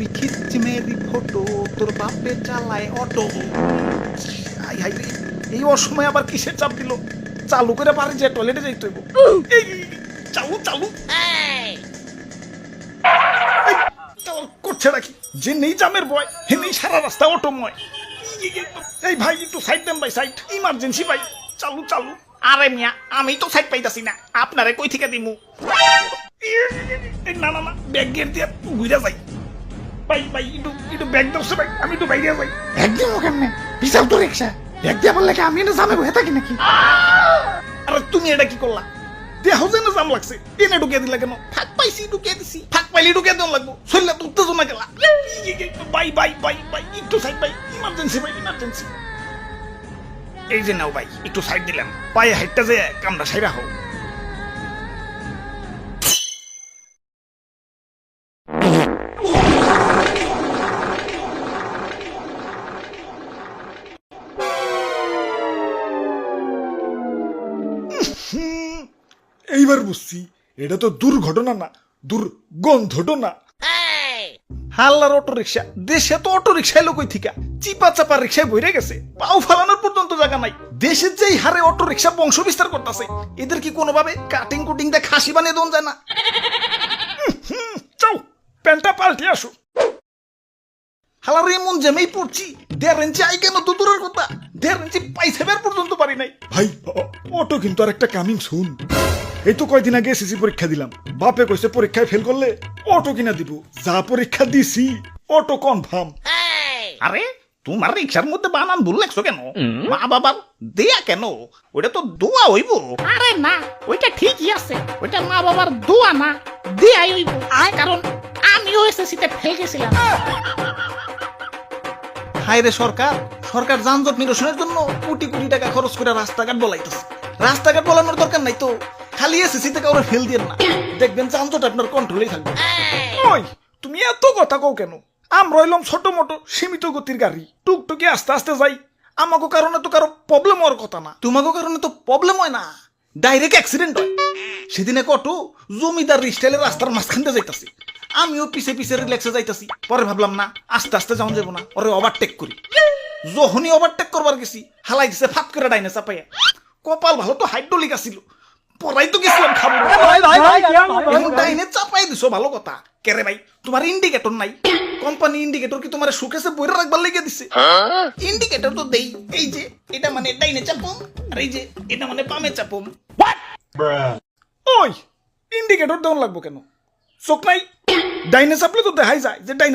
তুই খিচ্ছি Mary photo তোর বাপে চালায় অটো। হাই হাই রে এই অসময় আবার কিসের চাপ দিল? চালু করে পারে যে টয়লেটে যাইতে হইব। চালু চালু। করছে নাকি? যে নেই জামের বয় হে নেই সারা রাস্তা অটোময়। এই, ভাই একটু সাইড দেন ভাই সাইড ইমার্জেন্সি ভাই চালু চালু। আরে মিয়া আমি তো সাইড পাইতাছি না। আপনারে কই থেকে দিমু? না না না ব্যাগ গেট দিয়ে ঘুরে যাই। ভাই ভাই একটু একটু ব্যাগ দরছে ভাই আমি একটু বাইরে যাই। একদিন কেমনে? বিশাল তো রিক্সা। এক দিয়ে বললে কি আমি এটা জামে বসে থাকি নাকি? আরে তুমি এটা কি করলা? দেহ যেন জাম লাগছে টেনে ঢুকিয়ে দিলা কেন? ফাঁক পাইছি ঢুকিয়ে দিছি ফাঁক পাইলে ঢুকিয়ে দেওয়া লাগবো। শরীরে তো উত্তেজনা গেলা। বাই বাই বাই বাই একটু সাইড বাই ইমার্জেন্সি ভাই ইমার্জেন্সি এই যে নাও ভাই একটু সাইড দিলাম। পায়ে হাইটটা যে কামড়া সাইরা হোক। এইবার বুঝছি, এটা তো দুর্ঘটনা না, দুর্গন্ধটনা। হাল্লার অটো রিক্সা দেশে তো অটো রিক্সা এলো থিকা চিপা চাপা রিক্সায় বইরে গেছে, পাও ফালানোর পর্যন্ত জায়গা নাই। দেশের যেই হারে অটো রিক্সা বংশ বিস্তার করতেছে, এদের কি কোনোভাবে কাটিং কুটিং দিয়ে খাসি বানিয়ে দেন যায় না? চাও প্যান্টটা পাল্টে আসো। হালার এমন জেমেই পড়ছি, দেড় ইঞ্চি আই কেন তো দূরের কথা? দেড় ইঞ্চি পাইসেবের পর্যন্ত পারি নাই। ভাই অটো কিন্তু আর একটা কামিং শুন এই তো কয়দিন আগে এসএসসি পরীক্ষা দিলাম। বাপে কইছে পরীক্ষায় ফেল করলে অটো কিনা দিব। যা পরীক্ষা দিছি অটো কনফার্ম আরে তোমার রিক্সার মধ্যে বানান ভুল লাগছো কেন? মা বাবার দেয়া কেন? ওটা তো দোয়া হইব। আরে না ওইটা ঠিকই আছে। ওইটা মা বাবার দোয়া না দেয়াই হইব। কারণ আমিও এসএসসিতে ফেল গেছিলাম। হায় রে সরকার সরকার যানজট নিরসনের জন্য কোটি কোটি টাকা খরচ করে রাস্তাঘাট বলাইতেছে। রাস্তাঘাট বলানোর দরকার নাই তো। খালি এসএসসি থেকে ওরা ফেল দিয়ে না। দেখবেন যানজট আপনার কন্ট্রোলেই থাকবে। ওই তুমি এত কথা কও কেন? আমরা হইলাম ছোট মোটো সীমিত গতির গাড়ি। টুকটুকি আস্তে আস্তে যাই। আমাকে কারণে তো কারও প্রবলেম হওয়ার কথা না। তোমাকে কারণে তো প্রবলেম হয় না। ডাইরেক্ট অ্যাক্সিডেন্ট হয়। সেদিন এক অটো জমিদার স্টাইলে রাস্তার মাঝখান দিয়ে যাইতাছি। আমিও পিছে পিছে রিল্যাক্সে যাইতাছি। পরে ভাবলাম না আস্তে আস্তে যাওয়া যাব না। ওরে ওভারটেক করি। যখনই ওভারটেক করবার গেছি হালাই দিছে ফাত করে ডাইনে চাপাইয়া। কপাল ভালো তো হাইড্রোলিক আসিল পরাই তো গেছিলাম খাব। চাপাই দিছো ভালো কথা। কেরে ভাই তোমার ইন্ডিকেটর নাই। কোম্পানি ইন্ডিকেটর কি তোমার সুকেসে বইরে রাখবার লেগে দিছে? ইন্ডিকেটর তো দেই। এই যে এটা মানে ডাইনে চাপুম আর এই যে এটা মানে বামে চাপুম। ওই ইন্ডিকেটর দেওয়ান লাগবো কেন? চোখ নাই? ডাইনে চাপলে তো দেখাই যায় যে ডাইনে